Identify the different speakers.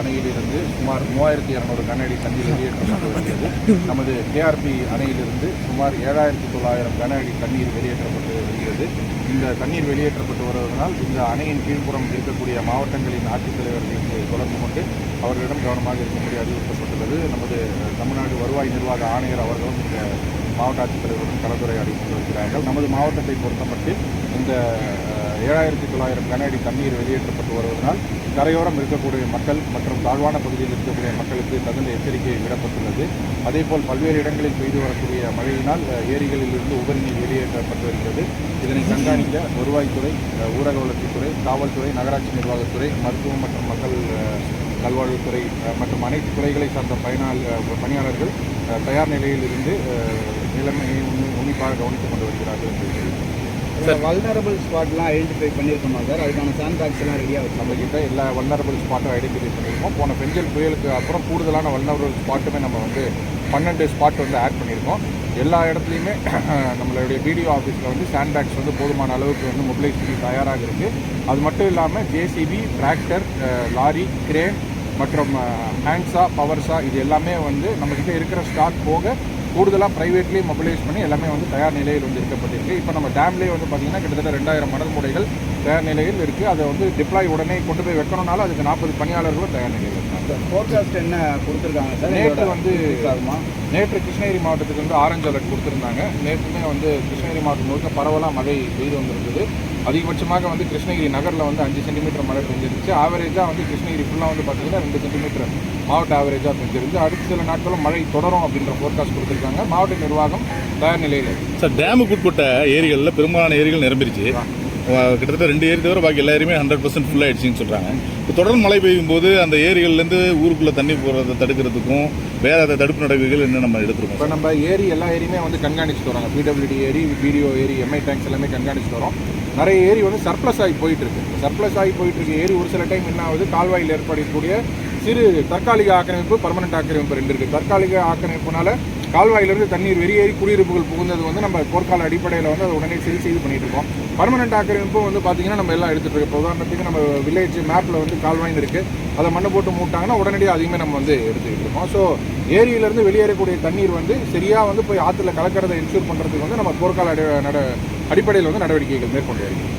Speaker 1: அணையிலிருந்து சுமார் மூவாயிரத்தி இரநூறு கனஅடி தண்ணீர் வெளியேற்றப்பட்டு நமது கேஆர்பி அணையிலிருந்து சுமார் ஏழாயிரத்தி தொள்ளாயிரம் கனஅடி தண்ணீர் வெளியேற்றப்பட்டு வருகிறது. இந்த தண்ணீர் வெளியேற்றப்பட்டு வருவதனால் இந்த அணையின் கீழ்ப்புறம் இருக்கக்கூடிய மாவட்டங்களின் ஆட்சித்தலைவர்களுக்கு தொடர்பு கொண்டு அவர்களிடம் கவனமாக இருக்கும்படி அறிவுறுத்தப்பட்டுள்ளது. நமது தமிழ்நாடு வருவாய் நிர்வாக ஆணையர் அவர்களும் இந்த மாவட்ட ஆட்சித்தலைவருடன் கலந்துரையாடி கொண்டிருக்கிறார்கள். வருகிறார்கள் நமது மாவட்டத்தை பொறுத்தமட்டில் இந்த ஏழாயிரத்தி தொள்ளாயிரம் கன அடி தண்ணீர் வெளியேற்றப்பட்டு வருவதனால் கரையோரம் இருக்கக்கூடிய மக்கள் மற்றும் தாழ்வான பகுதியில் இருக்கக்கூடிய மக்களுக்கு தகுந்த எச்சரிக்கை விடப்பட்டுள்ளது. அதேபோல் பல்வேறு இடங்களில் பெய்து வரக்கூடிய மழையினால் ஏரிகளில் இருந்து உபரிநீர் வெளியேற்றப்பட்டு வருகிறது. இதனை கண்காணிக்க வருவாய்த்துறை ஊரக வளர்ச்சித்துறை காவல்துறை நகராட்சி நிர்வாகத்துறை மருத்துவம் மற்றும் மக்கள் நல்வாழ்வுத்துறை மற்றும் அனைத்து துறைகளை சார்ந்த பயனாளி பணியாளர்கள் தயார் நிலையில் இருந்து நிலைமையை உன்னிப்பாக கவனித்துக் கொண்டு வருகிறார்கள் என்று சார்.
Speaker 2: வல்னரபிள் ஸ்பாட்லாம் ஐடென்டிஃபை பண்ணியிருக்கோமா சார்? அதுக்கான சாண்ட் ரெடியாக வச்சு
Speaker 1: நம்ம கிட்ட எல்லா வல்னரபிள் ஸ்பாட்டும் ஐடென்டிஃபை பண்ணியிருக்கோம். போன பெஞ்சல் புயலுக்கு அப்புறம் கூடுதலான வல்னரபிள் ஸ்பாட்டுமே நம்ம வந்து பன்னெண்டு ஸ்பாட் வந்து ஆட் பண்ணியிருக்கோம். எல்லா இடத்துலையுமே நம்மளுடைய பிடிஓ ஆஃபீஸில் வந்து சாண்ட் பேக்ஸ் வந்து போதுமான அளவுக்கு வந்து மொபிலைஸ் பண்ணி தயாராக இருக்குது அது மட்டும் இல்லாமல் ஜேசிபி டிராக்டர் லாரி கிரேன் மற்றும் ஹேண்ட்ஸா பவர்ஸா இது எல்லாமே வந்து நம்மக்கிட்ட இருக்கிற ஸ்டாக் போக கூடுதலாக ப்ரைவேட்லேயும் மொபிலைஸ் பண்ணி எல்லாமே வந்து தயார் நிலையில் வந்து இருக்கப்பட்டிருக்கு. இப்போ நம்ம டேம்லேயே வந்து பார்த்தீங்கன்னா கிட்டத்தட்ட ரெண்டாயிரம் மணல் மூடைகள் தயார் நிலையில் இருக்குது அதை வந்து டிப்ளாய் உடனே கொண்டு போய் வைக்கணும்னாலும் அதுக்கு நாற்பது பணியாளர்களும் தயார் நிலையில் இருக்காங்க
Speaker 2: ஃபோர்காஸ்ட் என்ன கொடுத்துருக்காங்க சார்?
Speaker 1: நேற்று வந்து நேற்று கிருஷ்ணகிரி மாவட்டத்துக்கு வந்து ஆரஞ்சு அலர்ட் கொடுத்துருந்தாங்க. நேற்றுமே வந்து கிருஷ்ணகிரி மாவட்டம் முழுக்க பரவலாக மழை பெய்து வந்திருந்தது. அதிகபட்சமாக வந்து கிருஷ்ணகிரி நகரில் வந்து அஞ்சு சென்டிமீட்டர் மழை பெஞ்சிருந்துச்சு. ஆவரேஜாக வந்து கிருஷ்ணகிரி ஃபுல்லாக வந்து பார்த்தீங்கன்னா ரெண்டு சென்டிமீட்டர் மாவட்ட ஆவரேஜாக பெஞ்சிருந்து அடுத்த சில நாட்களும் மழை தொடரும் அப்படின்ற ஃபோர்காஸ்ட் கொடுத்துருக்காங்க. மாவட்ட நிர்வாகம் தயார் நிலையில் இருக்கு.
Speaker 3: சார் டேமுக்கு உட்பட்ட ஏரிகளில் பெரும்பாலான ஏரிகள் நிரம்பிருச்சு. கிட்டத்தட்ட ரெண்டு ஏரி தவிர பாக்கி எல்லா ஏரியுமே ஹண்ட்ரட் பர்சன்ட் ஃபுல் ஆயிடுச்சுன்னு சொல்கிறாங்க இப்போ தொடர்ந்து மழை பெய்யும் போது அந்த ஏரிகள்லேருந்து ஊருக்குள்ளே தண்ணி போகிறத தடுக்கிறதுக்கும் வேற அதை தடுப்பு நடவடிக்கைகள் என்ன நம்ம எடுத்துருக்கோம்?
Speaker 1: இப்போ நம்ம ஏரி எல்லா ஏரியுமே வந்து கண்காணிச்சுட்டு வராங்க. பிடபிள்யூடி ஏரி பிடிஓ ஏரி எம்ஐ டேங்க்ஸ் எல்லாமே கண்காணிச்சுட்டு வரோம். நிறைய ஏரி வந்து சர்ப்ளஸ் ஆகி போயிட்டு இருக்கு. சர்ப்ளஸ் ஆகி போயிட்டு இருக்க ஏரி ஒரு சில டைம் என்ன ஆகுது? கால்வாயில் ஏற்படக்கூடிய சிறு தற்காலிக ஆக்கிரமிப்பு பர்மனெண்ட் ஆக்கிரமிப்பு ரெண்டு இருக்குது தற்காலிக ஆக்கிரமிப்புனால கால்வாயிலிருந்து தண்ணீர் வெளியேறி குடியிருப்புகள் புகுந்தது வந்து நம்ம போர்க்கால அடிப்படையில் வந்து அதை உடனே சரி செய்து பண்ணிட்டு இருக்கோம். பர்மனெண்ட் ஆக்கிரமிப்பு வந்து பார்த்திங்கன்னா நம்ம எல்லாம் எடுத்துகிட்டு இருக்கோம். உதாரணத்துக்கு நம்ம வில்லேஜ் மேப்பில் வந்து கால்வாயின் இருக்குது அதை மண்ணை போட்டு மூட்டாங்கன்னா உடனடியாக அதிகமாக நம்ம வந்து எடுத்துக்கிட்டு இருக்கோம். ஸோ ஏரியிலேருந்து வெளியேறக்கூடிய தண்ணீர் வந்து சரியாக வந்து போய் ஆற்றுல கலக்கிறதை இன்சூர் பண்ணுறதுக்கு வந்து நம்ம போர்க்கால அடி நட அடிப்படையில் வந்து நடவடிக்கைகள் மேற்கொண்டு இருக்கிறோம்